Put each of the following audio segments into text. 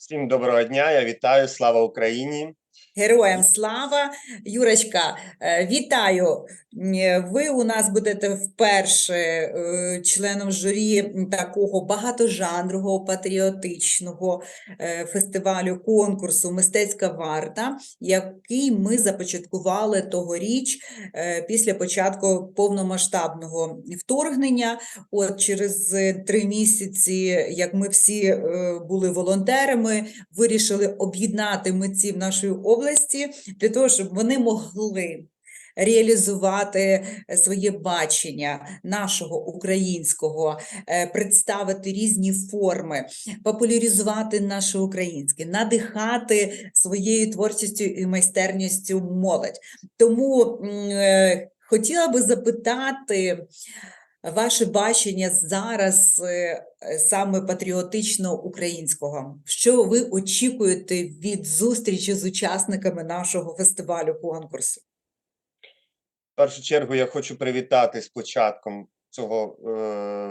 Всім доброго дня, я вітаю, слава Україні. Героям слава! Юрочка, е, вітаю! Ви у нас будете вперше е, членом журі такого багатожанрового патріотичного е, фестивалю конкурсу Мистецька варта, який ми започаткували тогоріч е, після початку повномасштабного вторгнення. От через е, три місяці, як ми всі е, були волонтерами, вирішили об'єднати митців нашої області для того, щоб вони могли реалізувати е, своє бачення нашого українського, е, представити різні форми, популяризувати наше українське, надихати своєю творчістю і майстерністю молодь. Тому е, хотіла би запитати. Ваше бачення зараз е, саме патріотично українського. Що ви очікуєте від зустрічі з учасниками нашого фестивалю конкурсу? В першу чергу я хочу привітати з початком цього е,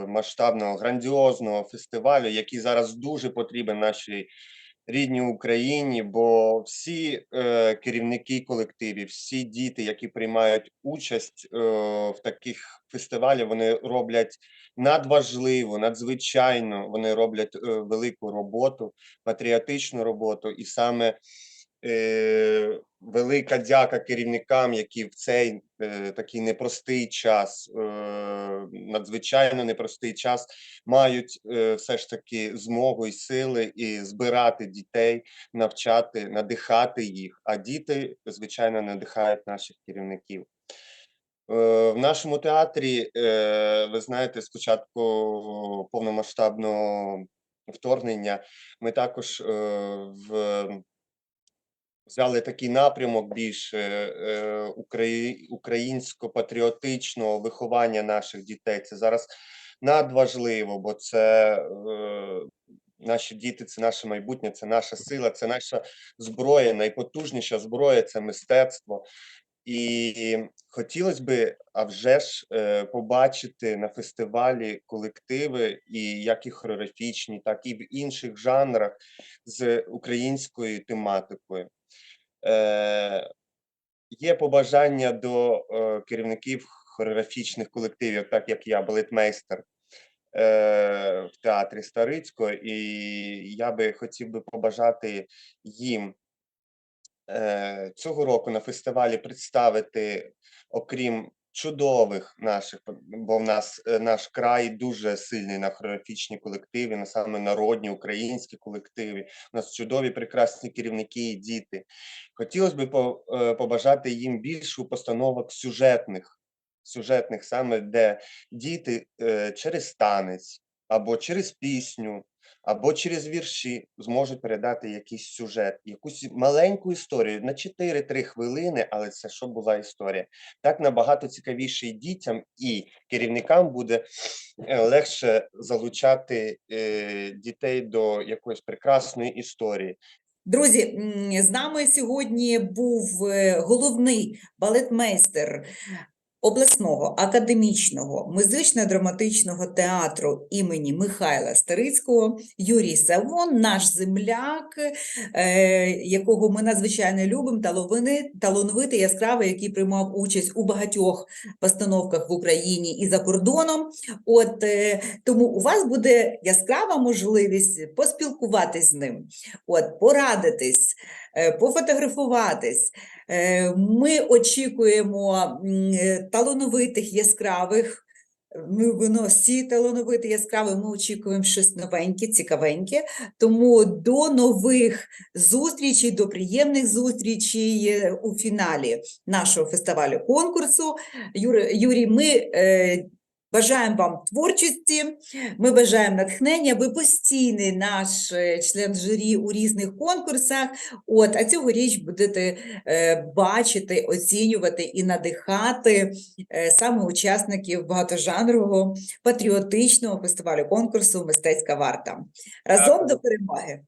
масштабного, грандіозного фестивалю, який зараз дуже потрібен нашій рідній Україні, бо всі е, керівники колективів, всі діти, які приймають участь е, в таких фестивалях, вони роблять надважливу, надзвичайно, вони роблять е, велику роботу, патріотичну роботу, і саме е, велика дяка керівникам, які в цей е, такий непростий час, е, надзвичайно непростий час, мають е, все ж таки змогу і сили і збирати дітей, навчати, надихати їх. А діти, звичайно, надихають наших керівників. Е, В нашому театрі, е, ви знаєте, з початку повномасштабного вторгнення ми також е, в взяли такий напрямок більш е, е, украї- українсько-патріотичного виховання наших дітей. Це зараз надважливо, бо це е, наші діти, це наше майбутнє, це наша сила, це наша зброя, найпотужніша зброя це мистецтво. І хотілося би, а вже ж, побачити на фестивалі колективи, і як і хореографічні, так і в інших жанрах з українською тематикою. Е, є побажання до е, керівників хореографічних колективів, так як я, балетмейстер е, в театрі Старицького, і я би хотів би побажати їм е, цього року на фестивалі представити, окрім чудових наших, бо в нас е, наш край дуже сильний на хореографічні колективи, на саме народні українські колективи. У нас чудові, прекрасні керівники і діти. Хотілося б е, побажати їм більше постановок сюжетних, сюжетних саме де діти е, через танець або через пісню, або через вірші зможуть передати якийсь сюжет, якусь маленьку історію на 4-3 хвилини, але це щоб була історія. Так набагато цікавіше і дітям і керівникам буде е, легше залучати е, дітей до якоїсь прекрасної історії. Друзі, з нами сьогодні був е, головний балетмейстер обласного академічного музично-драматичного театру імені Михайла Старицького Юрій Савон, наш земляк, е, якого ми надзвичайно любимо, талановитий, яскравий, який приймав участь у багатьох постановках в Україні і за кордоном. От е, тому у вас буде яскрава можливість поспілкуватись з ним, от порадитись, е, пофотографуватись. Е, Ми очікуємо е, талановитих яскравих. Ми воно всі талановиті, яскраві. Ми очікуємо щось новеньке, цікавеньке. Тому до нових зустрічей, до приємних зустрічей е, у фіналі нашого фестивалю конкурсу. Юрій, Юрій ми е, бажаємо вам творчості, ми бажаємо натхнення. Ви постійний наш е, член журі у різних конкурсах. От, а цьогоріч будете е, бачити, оцінювати і надихати е, саме учасників багатожанрового патріотичного фестивалю конкурсу Мистецька варта. Разом до перемоги!